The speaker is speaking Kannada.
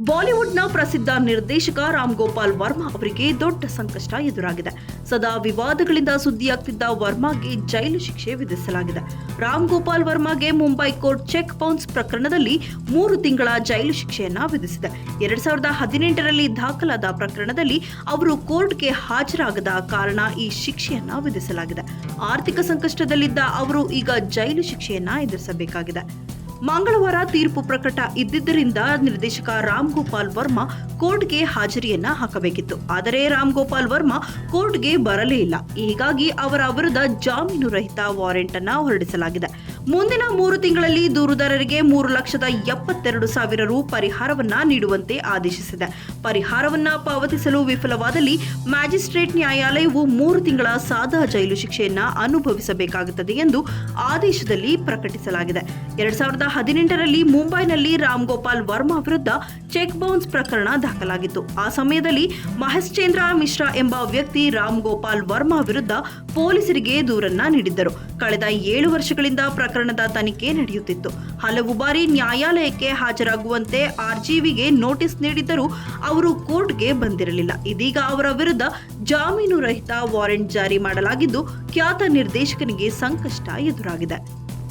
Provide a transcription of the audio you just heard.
ಬಾಲಿವುಡ್ನ ಪ್ರಸಿದ್ಧ ನಿರ್ದೇಶಕ ರಾಮ್ ಗೋಪಾಲ್ ವರ್ಮಾ ಅವರಿಗೆ ದೊಡ್ಡ ಸಂಕಷ್ಟ ಎದುರಾಗಿದೆ. ಸದಾ ವಿವಾದಗಳಿಂದ ಸುದ್ದಿಯಾಗ್ತಿದ್ದ ವರ್ಮಾಗೆ ಜೈಲು ಶಿಕ್ಷೆ ವಿಧಿಸಲಾಗಿದೆ. ರಾಮ್ ಗೋಪಾಲ್ ವರ್ಮಾಗೆ ಮುಂಬೈ ಕೋರ್ಟ್ ಚೆಕ್ ಬೌನ್ಸ್ ಪ್ರಕರಣದಲ್ಲಿ ಮೂರು ತಿಂಗಳ ಜೈಲು ಶಿಕ್ಷೆಯನ್ನ ವಿಧಿಸಿದೆ. ಎರಡ್ ಸಾವಿರದ ಹದಿನೆಂಟರಲ್ಲಿ ದಾಖಲಾದ ಪ್ರಕರಣದಲ್ಲಿ ಅವರು ಕೋರ್ಟ್ಗೆ ಹಾಜರಾಗದ ಕಾರಣ ಈ ಶಿಕ್ಷೆಯನ್ನ ವಿಧಿಸಲಾಗಿದೆ. ಆರ್ಥಿಕ ಸಂಕಷ್ಟದಲ್ಲಿದ್ದ ಅವರು ಈಗ ಜೈಲು ಶಿಕ್ಷೆಯನ್ನ ಎದುರಿಸಬೇಕಾಗಿದೆ. ಮಂಗಳವಾರ ತೀರ್ಪು ಪ್ರಕಟ ಇದ್ದಿದ್ದರಿಂದ ನಿರ್ದೇಶಕ ರಾಮ್ ಗೋಪಾಲ್ ವರ್ಮಾ ಕೋರ್ಟ್ಗೆ ಹಾಜರಿಯನ್ನ ಹಾಕಬೇಕಿತ್ತು. ಆದರೆ ರಾಮ್ ಗೋಪಾಲ್ ವರ್ಮಾ ಕೋರ್ಟ್ಗೆ ಬರಲೇ ಇಲ್ಲ. ಹೀಗಾಗಿ ಅವರ ವಿರುದ್ಧ ಜಾಮೀನು ರಹಿತ ವಾರೆಂಟ್ ಅನ್ನ ಹೊರಡಿಸಲಾಗಿದೆ. ಮುಂದಿನ ಮೂರು ತಿಂಗಳಲ್ಲಿ ದೂರುದಾರರಿಗೆ ಮೂರು ಲಕ್ಷದ ಎಪ್ಪತ್ತೆರಡು ಸಾವಿರ ರು ಪರಿಹಾರವನ್ನ ನೀಡುವಂತೆ ಆದೇಶಿಸಿದೆ. ಪರಿಹಾರವನ್ನ ಪಾವತಿಸಲು ವಿಫಲವಾದಲ್ಲಿ ಮ್ಯಾಜಿಸ್ಟ್ರೇಟ್ ನ್ಯಾಯಾಲಯವು ಮೂರು ತಿಂಗಳ ಸಾದಾ ಜೈಲು ಶಿಕ್ಷೆಯನ್ನ ಅನುಭವಿಸಬೇಕಾಗುತ್ತದೆ ಎಂದು ಆದೇಶದಲ್ಲಿ ಪ್ರಕಟಿಸಲಾಗಿದೆ. ಎರಡ್ ಸಾವಿರದ ಹದಿನೆಂಟರಲ್ಲಿ ಮುಂಬೈನಲ್ಲಿ ರಾಮ್ ಗೋಪಾಲ್ ವರ್ಮಾ ವಿರುದ್ಧ ಚೆಕ್ ಬೌನ್ಸ್ ಪ್ರಕರಣ ದಾಖಲಾಗಿತ್ತು. ಆ ಸಮಯದಲ್ಲಿ ಮಹೇಶ್ಚೇಂದ್ರ ಮಿಶ್ರಾ ಎಂಬ ವ್ಯಕ್ತಿ ರಾಮ್ ಗೋಪಾಲ್ ವರ್ಮಾ ವಿರುದ್ಧ ಪೊಲೀಸರಿಗೆ ದೂರನ್ನ ನೀಡಿದ್ದರು. ಕಳೆದ ಏಳು ವರ್ಷಗಳಿಂದ ಪ್ರಕರಣದ ತನಿಖೆ ನಡೆಯುತ್ತಿತ್ತು. ಹಲವು ಬಾರಿ ನ್ಯಾಯಾಲಯಕ್ಕೆ ಹಾಜರಾಗುವಂತೆ ಆರ್ಜಿವಿಗೆ ನೋಟಿಸ್ ನೀಡಿದ್ದರೂ ಅವರು ಕೋರ್ಟ್ಗೆ ಬಂದಿರಲಿಲ್ಲ. ಇದೀಗ ಅವರ ವಿರುದ್ಧ ಜಾಮೀನು ರಹಿತ ವಾರೆಂಟ್ ಜಾರಿ ಮಾಡಲಾಗಿದ್ದು, ಖ್ಯಾತ ನಿರ್ದೇಶಕನಿಗೆ ಸಂಕಷ್ಟ ಎದುರಾಗಿದೆ.